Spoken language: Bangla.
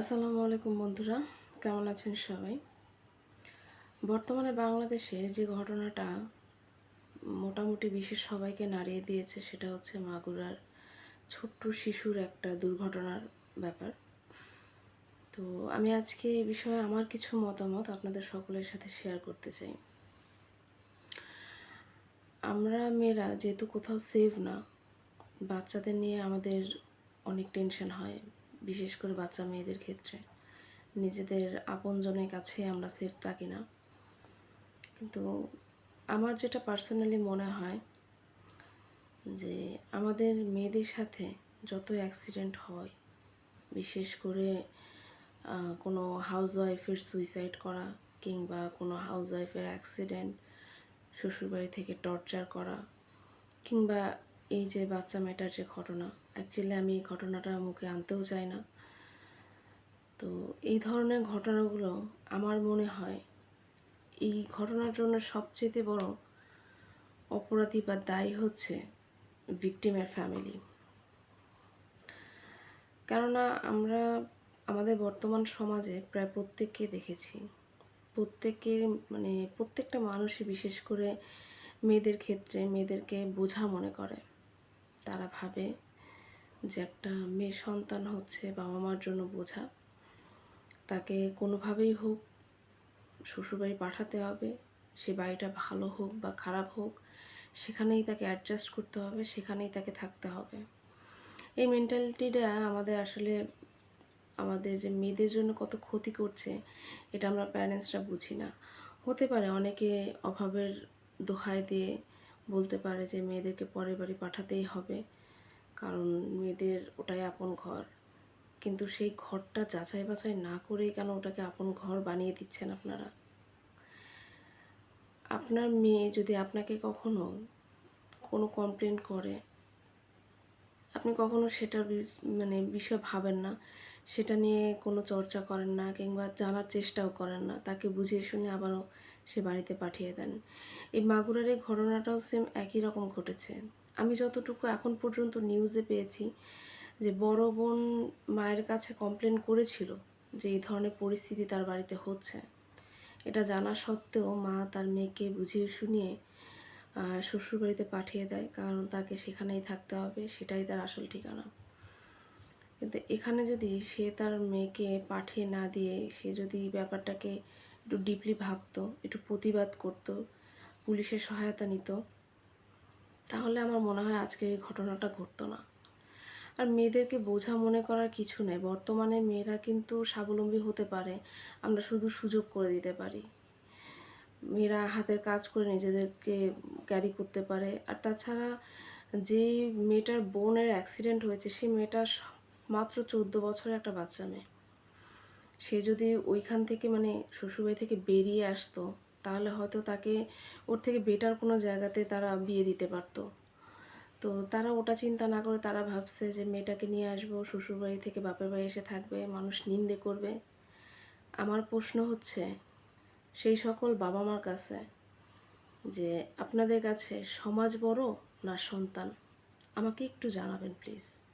আসসালামু আলাইকুম বন্ধুরা, কেমন আছেন সবাই? বর্তমানে বাংলাদেশে যে ঘটনাটা মোটামুটি বিশেষ সবাইকে নাড়িয়ে দিয়েছে সেটা হচ্ছে মাগুরার ছোট্ট শিশুর একটা দুর্ঘটনার ব্যাপার। তো আমি আজকে এই বিষয়ে আমার কিছু মতামত আপনাদের সকলের সাথে শেয়ার করতে চাই। আমরা মেয়েরা যেহেতু কোথাও সেভ না, বাচ্চাদের নিয়ে আমাদের অনেক টেনশন হয়। বিশেষ করে বাচ্চা মেয়েদের ক্ষেত্রে। নিজেদের আপনজনের কাছে আমরা সেফ থাকি না। কিন্তু আমার যেটা পার্সোনালি মনে হয় যে আমাদের মেয়েদের সাথে যত অ্যাক্সিডেন্ট হয়, বিশেষ করে কোনো হাউস ওয়াইফের সুইসাইড করা কিংবা কোনো হাউস ওয়াইফের অ্যাক্সিডেন্ট শ্বশুরবাড়ি থেকে টর্চার করা কিংবা এই যে বাচ্চা মেয়েটার যে ঘটনা অ্যাকচুয়ালি আমি এই ঘটনাটা মুখে আনতেও চাই না। তো এই ধরনের ঘটনাগুলো আমার মনে হয় এই ঘটনার জন্য সবচেয়ে বড় অপরাধী বা দায়ী হচ্ছে ভিকটিমের ফ্যামিলি কেননা আমরা আমাদের বর্তমান সমাজে প্রায় প্রত্যেককে দেখেছি। প্রত্যেকের মানে প্রত্যেকটা মানুষই বিশেষ করে মেয়েদের ক্ষেত্রে মেয়েদেরকে বোঝা মনে করে। তারা ভাবে যে একটা মেয়ে সন্তান হচ্ছে বাবা মার জন্য বোঝা। তাকে কোনোভাবেই হোক শ্বশুরবাড়ি পাঠাতে হবে, সে বাড়িটা ভালো হোক বা খারাপ হোক, সেখানেই তাকে অ্যাডজাস্ট করতে হবে, সেখানেই তাকে থাকতে হবে। এই মেন্টালিটিটা আমাদের আসলে আমাদের যে মেয়েদের জন্য কত ক্ষতি করছে, এটা আমরা প্যারেন্টসরা বুঝি না। হতে পারে অনেকে অভাবের দোহাই দিয়ে বলতে পারে যে মেয়েদেরকে পরের বাড়ি পাঠাতেই হবে, কারণ মেয়েদের ওটাই আপন ঘর। কিন্তু সেই ঘরটা যাচাই বাছাই না করেই কেন ওটাকে আপন ঘর বানিয়ে দিচ্ছেন আপনারা? আপনার মেয়ে যদি আপনাকে কখনো কোনো কমপ্লেন করে, আপনি কখনো সেটার মানে বিষয় ভাবেন না। সেটা নিয়ে কোনো চর্চা করেন না কিংবা জানার চেষ্টাও করেন না। তাকে বুঝিয়ে শুনে আবারও সে বাড়িতে পাঠিয়ে দেন। এই মাগুরার এই ঘটনাটাও সেম একই রকম ঘটেছে। আমি যতটুকু এখন পর্যন্ত নিউজে পেয়েছি যে বড় বোন মায়ের কাছে কমপ্লেন করেছিল যে এই ধরনের পরিস্থিতি তার বাড়িতে হচ্ছে। এটা জানা সত্ত্বেও মা তার মেয়েকে বুঝিয়ে শুনিয়ে শ্বশুরবাড়িতে পাঠিয়ে দেয়। কারণ তাকে সেখানেই থাকতে হবে, সেটাই তার আসল ঠিকানা। কিন্তু এখানে যদি সে তার মেয়েকে পাঠিয়ে না দিয়ে, সে যদি ব্যাপারটাকে একটু ডিপলি ভাবতো, একটু প্রতিবাদ করতো, পুলিশের সহায়তা নিত, তাহলে আমার মনে হয় আজকের এই ঘটনাটা ঘটতো না। আর মেয়েদেরকে বোঝা মনে করার কিছু নেই, বর্তমানে মেয়েরা কিন্তু স্বাবলম্বী হতে পারে, আমরা শুধু সুযোগ করে দিতে পারি। মেয়েরা হাতের কাজ করে নিজেদেরকে ক্যারি করতে পারে, আর তাছাড়া যে মেয়েটার বোনের অ্যাক্সিডেন্ট হয়েছে, সেই মেয়েটার মাত্র চোদ্দ বছরের একটা বাচ্চা মেয়ে। সে যদি ওইখান থেকে মানে শ্বশুরবাড়ি থেকে বেরিয়ে আসতো, তাহলে হয়তো তাকে ওর থেকে বেটার কোনো জায়গাতে তারা বিয়ে দিতে পারতো। তো তারা ওটা চিন্তা না করে তারা ভাবছে যে মেয়েটাকে নিয়ে আসব, শ্বশুরবাড়ি থেকে বাপের বাড়ি এসে থাকবে, মানুষ নিন্দে করবে। আমার প্রশ্ন হচ্ছে, সেই সকল বাবা মার কাছে যে আপনাদের কাছে সমাজ বড় না সন্তান? আমাকে একটু জানাবেন প্লিজ